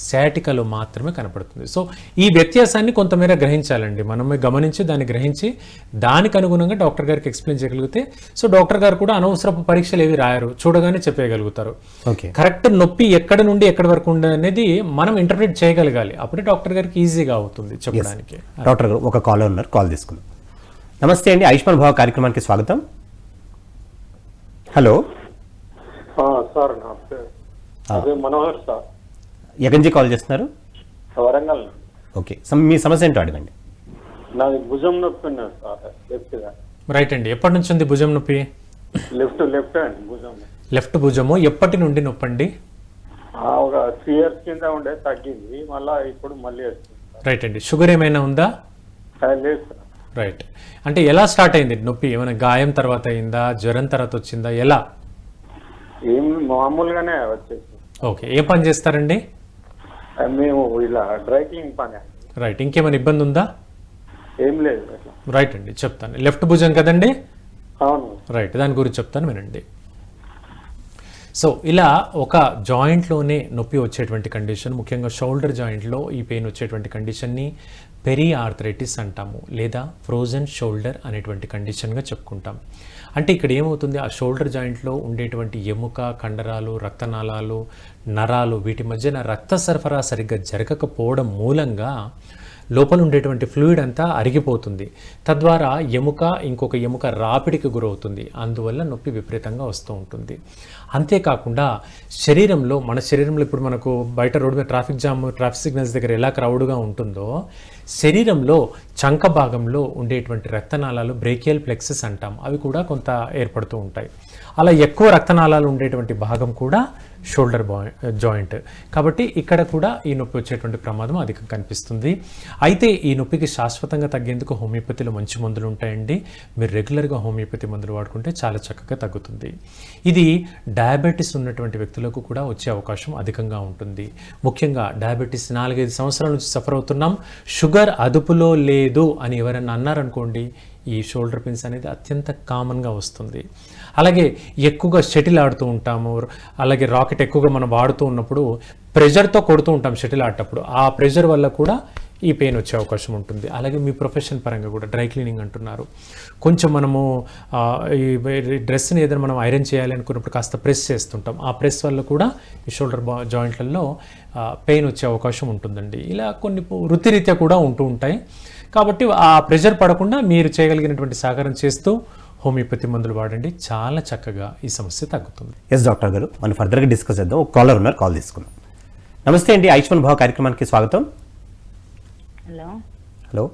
శాటికలో మాత్రమే కనపడుతుంది. సో ఈ వ్యత్యాసాన్ని కొంతమేర గ్రహించాలండి. మనమే గమనించి దాన్ని గ్రహించి దానికి అనుగుణంగా డాక్టర్ గారికి ఎక్స్ప్లెయిన్ చేయగలిగితే సో డాక్టర్ గారు కూడా అనవసరపు పరీక్షలు ఏవి రాయరు. చూడగానే చెప్పేయగలుగుతారు. ఓకే. కరెక్ట్ నొప్పి ఎక్కడ నుండి ఎక్కడి వరకు ఉంది అనేది మనం ఇంటర్ప్రిట్ చేయగలగాలి. అప్పుడే డాక్టర్ గారికి ఈజీగా అవుతుంది చెప్పడానికి. డాక్టర్ గారు ఒక కాల్ ఉన్నారు. కాల్ తీసుకుందాం. నమస్తే అండి. ఆయుష్మాన్ భవ కార్యక్రమానికి స్వాగతం. హలో. ఆ, సార్ నా పేరు అదే మనోహర్ సార్. ఎక్కడి నుంచి కాల్ చేస్తున్నారు? వరంగల్. ఓకే. మీ సమస్య ఏంటో అడగండి. నాది భుజం నొప్పి ఉన్నది సార్ లెఫ్ట్ రైట్ అండి. ఎప్పటి నుంచి ఉంది భుజం నొప్పి? లెఫ్ట్ లెఫ్ట్ అండి భుజం. లెఫ్ట్ భుజము. ఎప్పటి నుండి నొప్పండి? ఆ, ఒక త్రీ ఇయర్స్ కింద ఉండే తగ్గింది. మళ్ళా ఇప్పుడు మళ్ళీ. రైట్ అండి. షుగర్ ఏమైనా ఉందా? లేదు సార్. రైట్ అంటే ఎలా స్టార్ట్ అయింది నొప్పి? ఏమైనా గాయం తర్వాత అయిందా? జ్వరం తర్వాత వచ్చిందా? ఎలా? ఏం మామూలుగానే వచ్చేసి ఓకే ఏ పని చేస్తారండి? మేము ఇలా డ్రై క్లీనింగ్ పని. రైట్ ఇంకేమైనా ఇబ్బంది ఉందా? ఏం లేదు రైట్ అండి చెప్తాను. లెఫ్ట్ భుజం కదండి? అవును. రైట్ దాని గురించి చెప్తాను వినండి. సో ఇలా ఒక జాయింట్లోనే నొప్పి వచ్చేటువంటి కండిషన్ ముఖ్యంగా షోల్డర్ జాయింట్లో ఈ పెయిన్ వచ్చేటువంటి కండిషన్ని పెరి ఆర్థరైటిస్ అంటాము లేదా ఫ్రోజన్ షోల్డర్ అనేటువంటి కండిషన్గా చెప్పుకుంటాం. అంటే ఇక్కడ ఏమవుతుంది? ఆ షోల్డర్ జాయింట్లో ఉండేటువంటి ఎముక కండరాలు రక్తనాళాలు నరాలు వీటి మధ్యన రక్త సరఫరా సరిగ్గా జరగకపోవడం మూలంగా లోపల ఉండేటువంటి ఫ్లూయిడ్ అంతా అరిగిపోతుంది. తద్వారా ఎముక ఇంకొక ఎముక రాపిడికి గురవుతుంది. అందువల్ల నొప్పి విపరీతంగా వస్తూ ఉంటుంది. అంతేకాకుండా శరీరంలో మన శరీరంలో ఇప్పుడు మనకు బయట రోడ్డు మీద ట్రాఫిక్ జామ్ ట్రాఫిక్ సిగ్నల్స్ దగ్గర ఎలా క్రౌడ్గా ఉంటుందో శరీరంలో చంక భాగంలో ఉండేటువంటి రక్తనాళాలు బ్రేకియల్ ప్లెక్సెస్ అంటాం. అవి కూడా కొంత ఏర్పడుతూ ఉంటాయి. అలా ఎక్కువ రక్తనాళాలు ఉండేటువంటి భాగం కూడా షోల్డర్ జాయింట్ కాబట్టి ఇక్కడ కూడా ఈ నొప్పి వచ్చేటువంటి ప్రమాదం అధికం కనిపిస్తుంది. అయితే ఈ నొప్పికి శాశ్వతంగా తగ్గేందుకు హోమియోపతిలో మంచి మందులు ఉంటాయండి. మీరు రెగ్యులర్గా హోమియోపతి మందులు వాడుకుంటే చాలా చక్కగా తగ్గుతుంది. ఇది డయాబెటీస్ ఉన్నటువంటి వ్యక్తులకు కూడా వచ్చే అవకాశం అధికంగా ఉంటుంది. ముఖ్యంగా డయాబెటీస్ నాలుగైదు సంవత్సరాల నుంచి సఫర్ అవుతున్నాం. షుగర్ అదుపులో లేదు అని ఎవరన్నా అన్నారనుకోండి ఈ షోల్డర్ పెయిన్స్ అనేది అత్యంత కామన్గా వస్తుంది. అలాగే ఎక్కువగా షటిల్ ఆడుతూ ఉంటాము. అలాగే రాకెట్ ఎక్కువగా మనం వాడుతూ ఉన్నప్పుడు ప్రెషర్తో కొడుతూ ఉంటాం షటిల్ ఆడేటప్పుడు. ఆ ప్రెషర్ వల్ల కూడా ఈ పెయిన్ వచ్చే అవకాశం ఉంటుంది. అలాగే మీ ప్రొఫెషన్ పరంగా కూడా డ్రై క్లీనింగ్ అంటున్నారు. కొంచెం మనము ఈ డ్రెస్ని ఏదైనా మనం ఐరన్ చేయాలి అనుకున్నప్పుడు కాస్త ప్రెస్ చేస్తుంటాం. ఆ ప్రెస్ వల్ల కూడా ఈ షోల్డర్ బా జాయింట్లలో పెయిన్ వచ్చే అవకాశం ఉంటుందండి. ఇలా కొన్ని వృత్తిరీత్యా కూడా ఉంటూ ఉంటాయి. కాబట్టి ఆ ప్రెషర్ పడకుండా మీరు చేయగలిగినటువంటి సహకారం చేస్తూ హోమియోపతి మందులు వాడండి. చాలా చక్కగా ఈ సమస్య తగ్గుతుంది. ఎస్ డాక్టర్ గారు. మనం ఫర్దర్గా డిస్కస్ చేద్దాం. ఒక కాలర్ ఉన్నారు కాల్ తీసుకుందాం. నమస్తే అండి ఆయుష్మాన్ భవ కార్యక్రమానికి స్వాగతం. హలో. హలో.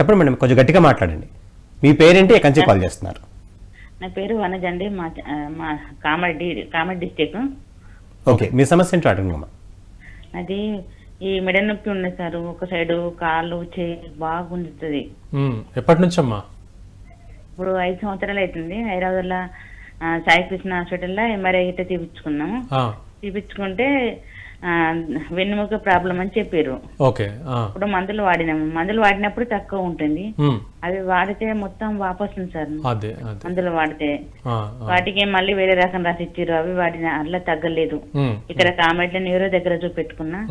చెప్పండి మేడం కొంచెం గట్టిగా మాట్లాడండి. మీ పేరేంటి? ఎక్కడి నుంచి కాల్ చేస్తున్నారు? నా పేరు వనజ అండి. మా మా కామారెడ్డి కామారెడ్డి డిస్టిక్. ఓకే. మీ సమస్య ఏంటో అడగండి అమ్మా అది ఈ మెడ నొప్పి ఉన్నది సార్ ఒక సైడు కాళ్ళు చేయి బాగా గుంజుతుంది. ఎప్పటి నుంచమ్మా? ఇప్పుడు ఐదు సంవత్సరాలు అవుతుంది హైదరాబాద్లో ఆ, సాయి కృష్ణ హాస్పిటల్లో ఎంఆర్ఐ గిట్ట తీపించుకున్నాము తీపించుకుంటే వెన్నుముక ప్రాబ్లం అని చెప్పారు ఇప్పుడు మందులు వాడినాము. మందులు వాడినప్పుడు తక్కువ ఉంటుంది. అవి వాడితే మొత్తం వాపొస్తుంది సార్. అదే మందులు వాడితే. ఆ, ఆ. వాటికి మళ్ళీ వేరే రకం రాసి ఇచ్చారు అవి వాడిన అట్లా తగ్గలేదు. ఇక్కడ కామెడీ న్యూరో దగ్గర చూపెట్టుకున్నా.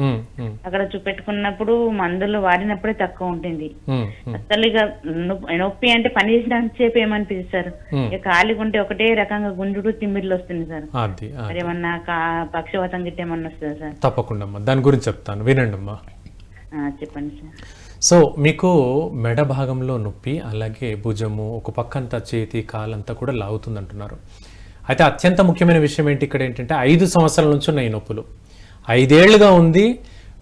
అక్కడ చూపెట్టుకున్నప్పుడు మందులు వాడినప్పుడే తక్కువ ఉంటుంది. అసలు ఇక నొప్పి- అంటే పని చేసినంత సేపు ఏమనిపిస్తుంది సార్. ఇక ఖాళీగా ఉంటే ఒకటే రకంగా గుంజుడు తిమ్మిర్లు వస్తుంది సార్. ఏమన్నా పక్షవాతం గిట్ట ఏమన్నా వస్తుందా సార్? తప్పకుండా దాని గురించి చెప్తాను. వినండి అమ్మా ఆ, చెప్పండి సార్. సో మీకు మెడ భాగంలో నొప్పి అలాగే భుజము ఒక పక్కంతా చేతి కాలంతా కూడా లాగుతుంది అంటున్నారు అయితే అత్యంత ముఖ్యమైన విషయం ఏంటి? ఇక్కడ ఏంటంటే ఐదు సంవత్సరాల నుంచి ఉన్నాయి ఈ నొప్పులు. ఐదేళ్ళుగా ఉంది.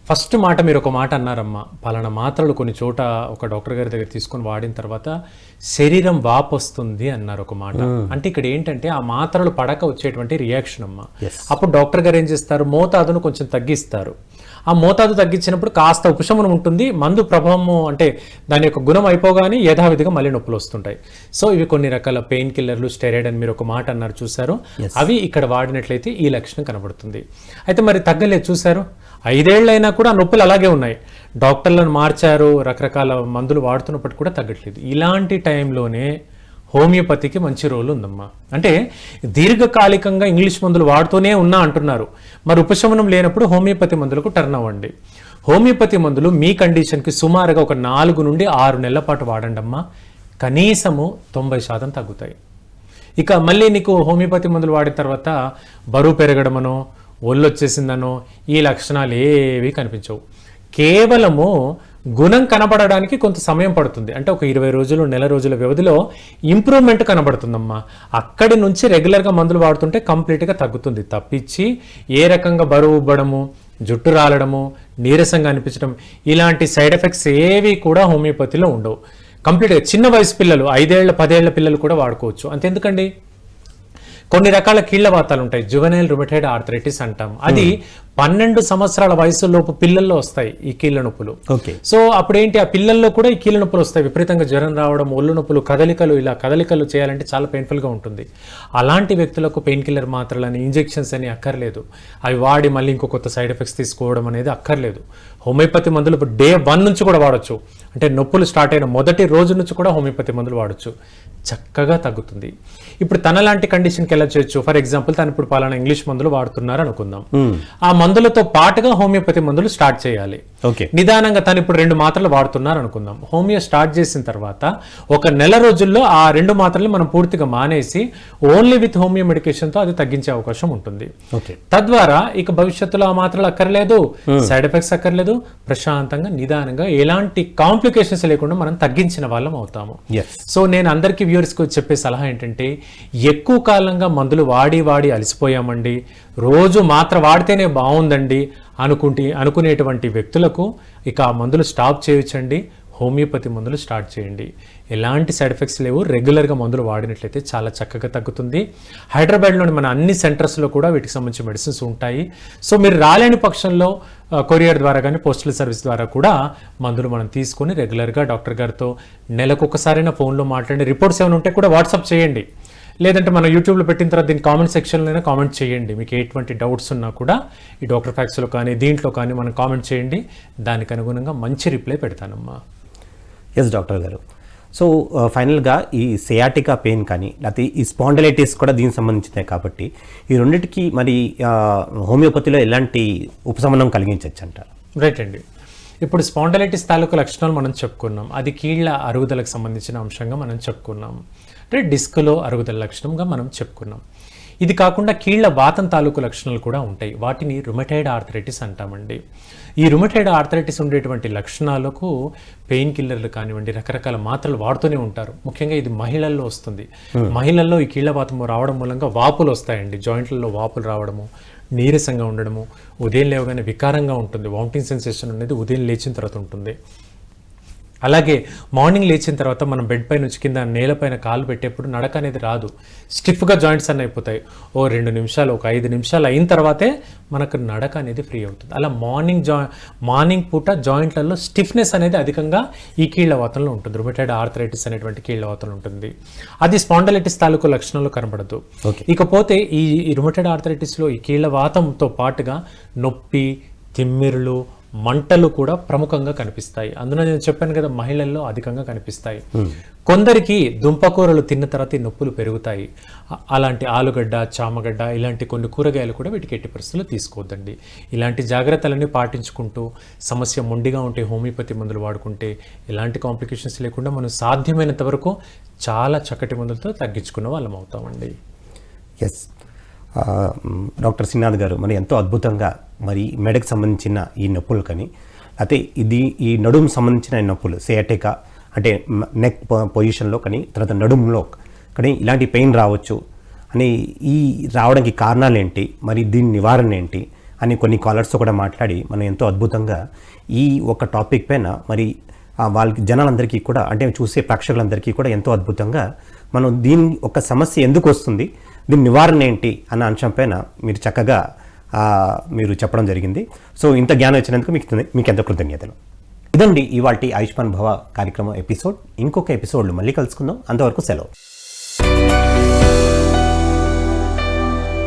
ఫస్ట్ మాట మీరు ఒక మాట అన్నారమ్మా. పలానా మాత్రలు కొన్ని చోట ఒక డాక్టర్ గారి దగ్గర తీసుకొని వాడిన తర్వాత శరీరం వాపు వస్తుంది అన్నారు ఒక మాట. అంటే ఇక్కడ ఏంటంటే ఆ మాత్రలు పడక వచ్చేటువంటి రియాక్షన్ అమ్మా. అప్పుడు డాక్టర్ గారు ఏం చేస్తారు? మోతాదును కొంచెం తగ్గిస్తారు. ఆ మోతాదు తగ్గించినప్పుడు కాస్త ఉపశమనం ఉంటుంది మందు ప్రభావము అంటే దాని యొక్క గుణం అయిపోగానే యథావిధిగా మళ్ళీ నొప్పులు వస్తుంటాయి. సో ఇవి కొన్ని రకాల పెయిన్ కిల్లర్లు స్టెరాయిడ్ అని మీరు ఒక మాట అన్నారు చూసారు అవి ఇక్కడ వాడినట్లయితే ఈ లక్షణం కనబడుతుంది. అయితే మరి తగ్గలేదు చూసారు ఐదేళ్ళైనా కూడా నొప్పులు అలాగే ఉన్నాయి. డాక్టర్లను మార్చారు రకరకాల మందులు వాడుతున్నప్పటికీ కూడా తగ్గట్లేదు. ఇలాంటి టైంలోనే హోమియోపతికి మంచి రోల్ ఉందమ్మా. అంటే దీర్ఘకాలికంగా ఇంగ్లీష్ మందులు వాడుతూనే ఉన్నా అంటున్నారు. మరి ఉపశమనం లేనప్పుడు హోమియోపతి మందులకు టర్న్ అవ్వండి. హోమియోపతి మందులు మీ కండిషన్కి సుమారుగా ఒక నాలుగు నుండి ఆరు నెలల పాటు వాడండి అమ్మా కనీసము తొంభై శాతం తగ్గుతాయి. ఇక మళ్ళీ నీకు హోమియోపతి మందులు వాడిన తర్వాత బరువు పెరగడమనో ఒళ్ళు వచ్చేసిందనో ఈ లక్షణాలు ఏవి కనిపించవు. కేవలము గుణం కనబడడానికి కొంత సమయం పడుతుంది. అంటే ఒక ఇరవై రోజులు నెల రోజుల వ్యవధిలో ఇంప్రూవ్మెంట్ కనబడుతుందమ్మా. అక్కడి నుంచి రెగ్యులర్గా మందులు వాడుతుంటే కంప్లీట్గా తగ్గుతుంది. తప్పించి ఏ రకంగా బరువు ఇవ్వడము జుట్టు రాలడము నీరసంగా అనిపించడం ఇలాంటి సైడ్ ఎఫెక్ట్స్ ఏవి కూడా హోమియోపతిలో ఉండవు. కంప్లీట్గా చిన్న వయసు పిల్లలు ఐదేళ్ళ పదేళ్ళ పిల్లలు కూడా వాడుకోవచ్చు. అంతెందుకండి? కొన్ని రకాల కీళ్ళ వాతాలు ఉంటాయి. జువెనైల్ రుమటైడ్ ఆర్థరైటిస్ అంటాం అది పన్నెండు సంవత్సరాల వయసులోపు పిల్లల్లో వస్తాయి ఈ కీళ్ళ నొప్పులు. ఓకే. సో అప్పుడేంటి? ఆ పిల్లల్లో కూడా ఈ కీళ్ళ నొప్పులు వస్తాయి. విపరీతంగా జ్వరం రావడం ఒళ్ళు నొప్పులు కదలికలు ఇలా కదలికలు చేయాలంటే చాలా పెయిన్ఫుల్గా ఉంటుంది. అలాంటి వ్యక్తులకు పెయిన్ కిల్లర్ మాత్రలని ఇంజెక్షన్స్ అని అక్కర్లేదు. అవి వాడి మళ్ళీ ఇంకో కొత్త సైడ్ ఎఫెక్ట్స్ తీసుకోవడం అనేది అక్కర్లేదు. హోమియోపతి మందులు ఇప్పుడు డే వన్ నుంచి కూడా వాడొచ్చు. అంటే నొప్పులు స్టార్ట్ అయిన మొదటి రోజు నుంచి కూడా హోమియోపతి మందులు వాడొచ్చు. చక్కగా తగ్గుతుంది. ఇప్పుడు తన లాంటి కండిషన్కి ఎలా చేయొచ్చు? ఫర్ ఎగ్జాంపుల్ తను ఇప్పుడు పలానా ఇంగ్లీష్ మందులు వాడుతున్నారు అనుకుందాం. ఆ మందులతో పాటుగా హోమియోపతి మందులు స్టార్ట్ చేయాలి. ఓకే. నిదానంగా తను ఇప్పుడు రెండు మాత్రలు వాడుతున్నారు అనుకుందాం. హోమియో స్టార్ట్ చేసిన తర్వాత ఒక నెల రోజుల్లో ఆ రెండు మాత్రలు మనం పూర్తిగా మానేసి ఓన్లీ విత్ హోమియో మెడికేషన్తో అది తగ్గించే అవకాశం ఉంటుంది. ఓకే. తద్వారా ఇక భవిష్యత్తులో ఆ మాత్రలు అక్కర్లేదు సైడ్ ఎఫెక్ట్స్ అక్కర్లేదు ప్రశాంతంగా నిదానంగా ఎలాంటి కాంప్లికేషన్స్ లేకుండా మనం తగ్గించిన వాళ్ళం అవుతాము. సో నేను అందరికీ వ్యూవర్స్కి చెప్పే సలహా ఏంటంటే ఎక్కువ కాలంగా మందులు వాడి వాడి అలసిపోయామండి. రోజు మాత్ర వాడితేనే బాగుందండి అనుకుంటే అనుకునేటువంటి వ్యక్తులకు ఇక ఆ మందులు స్టాప్ చేయించండి హోమియోపతి మందులు స్టార్ట్ చేయండి. ఎలాంటి సైడ్ ఎఫెక్ట్స్ లేవు. రెగ్యులర్గా మందులు వాడినట్లయితే చాలా చక్కగా తగ్గుతుంది. హైదరాబాద్లోని మన అన్ని సెంటర్స్లో కూడా వీటికి సంబంధించిన మెడిసిన్స్ ఉంటాయి. సో మీరు రాలేని పక్షంలో కొరియర్ ద్వారా కానీ పోస్టల్ సర్వీస్ ద్వారా కూడా మందులు మనం తీసుకొని రెగ్యులర్గా డాక్టర్ గారితో నెలకు ఒకసారైనా ఫోన్లో మాట్లాడి రిపోర్ట్స్ ఏమైనా ఉంటే కూడా వాట్సాప్ చేయండి. లేదంటే మన యూట్యూబ్లో పెట్టిన తర్వాత దీని కామెంట్ సెక్షన్లోనే కామెంట్ చేయండి. మీకు ఎటువంటి డౌట్స్ ఉన్నా కూడా ఈ డాక్టర్ ఫ్యాక్స్లో కానీ దీంట్లో కానీ మనం కామెంట్ చేయండి. దానికి అనుగుణంగా మంచి రిప్లై పెడతానమ్మా. ఎస్ డాక్టర్ గారు. సో ఫైనల్గా ఈ సియాటికా పెయిన్ కానీ లేకపోతే ఈ స్పాండిలైటిస్ కూడా దీనికి సంబంధించినదే కాబట్టి ఈ రెండింటికి మరి హోమియోపతిలో ఎలాంటి ఉపశమనం కలిగించవచ్చు అంటారు రైట్ అండి. ఇప్పుడు స్పాండలైటిస్ తాలూకు లక్షణాలు మనం చెప్పుకున్నాం. అది కీళ్ళ అరుగుదలకు సంబంధించిన అంశంగా మనం చెప్పుకున్నాం. అంటే డిస్క్లో అరుగుదల లక్షణంగా మనం చెప్పుకున్నాం. ఇది కాకుండా కీళ్ళ వాతం తాలూకు లక్షణాలు కూడా ఉంటాయి. వాటిని రుమటైడ్ ఆర్థరైటిస్ అంటామండి. ఈ రుమటైడ్ ఆర్థరైటిస్ ఉండేటువంటి లక్షణాలకు పెయిన్ కిల్లర్లు కానివ్వండి రకరకాల మాత్రలు వాడుతూనే ఉంటారు. ముఖ్యంగా ఇది మహిళల్లో వస్తుంది. మహిళల్లో ఈ కీళ్ళ వాతం రావడం మూలంగా వాపులు వస్తాయండి. జాయింట్లలో వాపులు రావడము నీరసంగా ఉండడము ఉదయం లేవగానే వికారంగా ఉంటుంది. వామిటింగ్ సెన్సేషన్ అనేది ఉదయం లేచిన తర్వాత ఉంటుంది. అలాగే మార్నింగ్ లేచిన తర్వాత మనం బెడ్ పైన నుంచి కింద నేలపైన కాలు పెట్టేప్పుడు నడక అనేది రాదు. స్టిఫ్గా జాయింట్స్ అన్నీ అయిపోతాయి. ఓ రెండు నిమిషాలు ఒక ఐదు నిమిషాలు అయిన తర్వాతే మనకు నడక అనేది ఫ్రీ అవుతుంది. అలా మార్నింగ్ జా మార్నింగ్ పూట జాయింట్లలో స్టిఫ్నెస్ అనేది అధికంగా ఈ కీళ్ళ వాతంలో ఉంటుంది. రుమటైడ్ ఆర్థరైటిస్ అనేటువంటి కీళ్ళ వాతంలో ఉంటుంది. అది స్పాండలైటిస్ తాలూకు లక్షణాలు కనబడదు. ఇకపోతే ఈ ఈ రుమటైడ్ ఆర్థరైటిస్లో ఈ కీళ్ళ వాతంతో పాటుగా నొప్పి తిమ్మిరులు మంటలు కూడా ప్రముఖంగా కనిపిస్తాయి. అందులో నేను చెప్పాను కదా మహిళల్లో అధికంగా కనిపిస్తాయి. కొందరికి దుంపకూరలు తిన్న తర్వాత నొప్పులు పెరుగుతాయి. అలాంటి ఆలుగడ్డ చామగడ్డ ఇలాంటి కొన్ని కూరగాయలు కూడా వీటికి ఎట్టి పరిస్థితుల్లో తీసుకోవద్దండి. ఇలాంటి జాగ్రత్తలన్నీ పాటించుకుంటూ సమస్య మొండిగా ఉంటే హోమియోపతి మందులు వాడుకుంటే ఎలాంటి కాంప్లికేషన్స్ లేకుండా మనం సాధ్యమైనంత వరకు చాలా చక్కటి మందులతో తగ్గించుకున్న వాళ్ళం అవుతామండి. ఎస్ డాక్టర్ శ్రీనాథ్ గారు మరి ఎంతో అద్భుతంగా మరి మెడకు సంబంధించిన ఈ నొప్పులు కానీ అయితే ఇది ఈ నడుము సంబంధించిన నొప్పులు సేటేక అంటే నెక్ పొజిషన్లో కానీ తర్వాత నడుములో కానీ ఇలాంటి పెయిన్ రావచ్చు అని ఈ రావడానికి కారణాలు ఏంటి మరి దీని నివారణ ఏంటి అని కొన్ని కాలర్స్తో కూడా మాట్లాడి మనం ఎంతో అద్భుతంగా ఈ ఒక టాపిక్ పైన మరి వాళ్ళకి జనాలందరికీ కూడా అంటే చూసే ప్రేక్షకులందరికీ కూడా ఎంతో అద్భుతంగా మనం దీని ఒక సమస్య ఎందుకు వస్తుంది దీని నివారణ ఏంటి అన్న అంశం పైన మీరు చక్కగా మీరు చెప్పడం జరిగింది. సో ఇంత జ్ఞానం ఇచ్చినందుకు మీకు మీకు ఎంత కృతజ్ఞతలు. ఇదండి ఇవాళ ఆయుష్మాన్ భవ కార్యక్రమం ఎపిసోడ్. ఇంకొక ఎపిసోడ్లు మళ్ళీ కలుసుకుందాం. అంతవరకు సెలవు.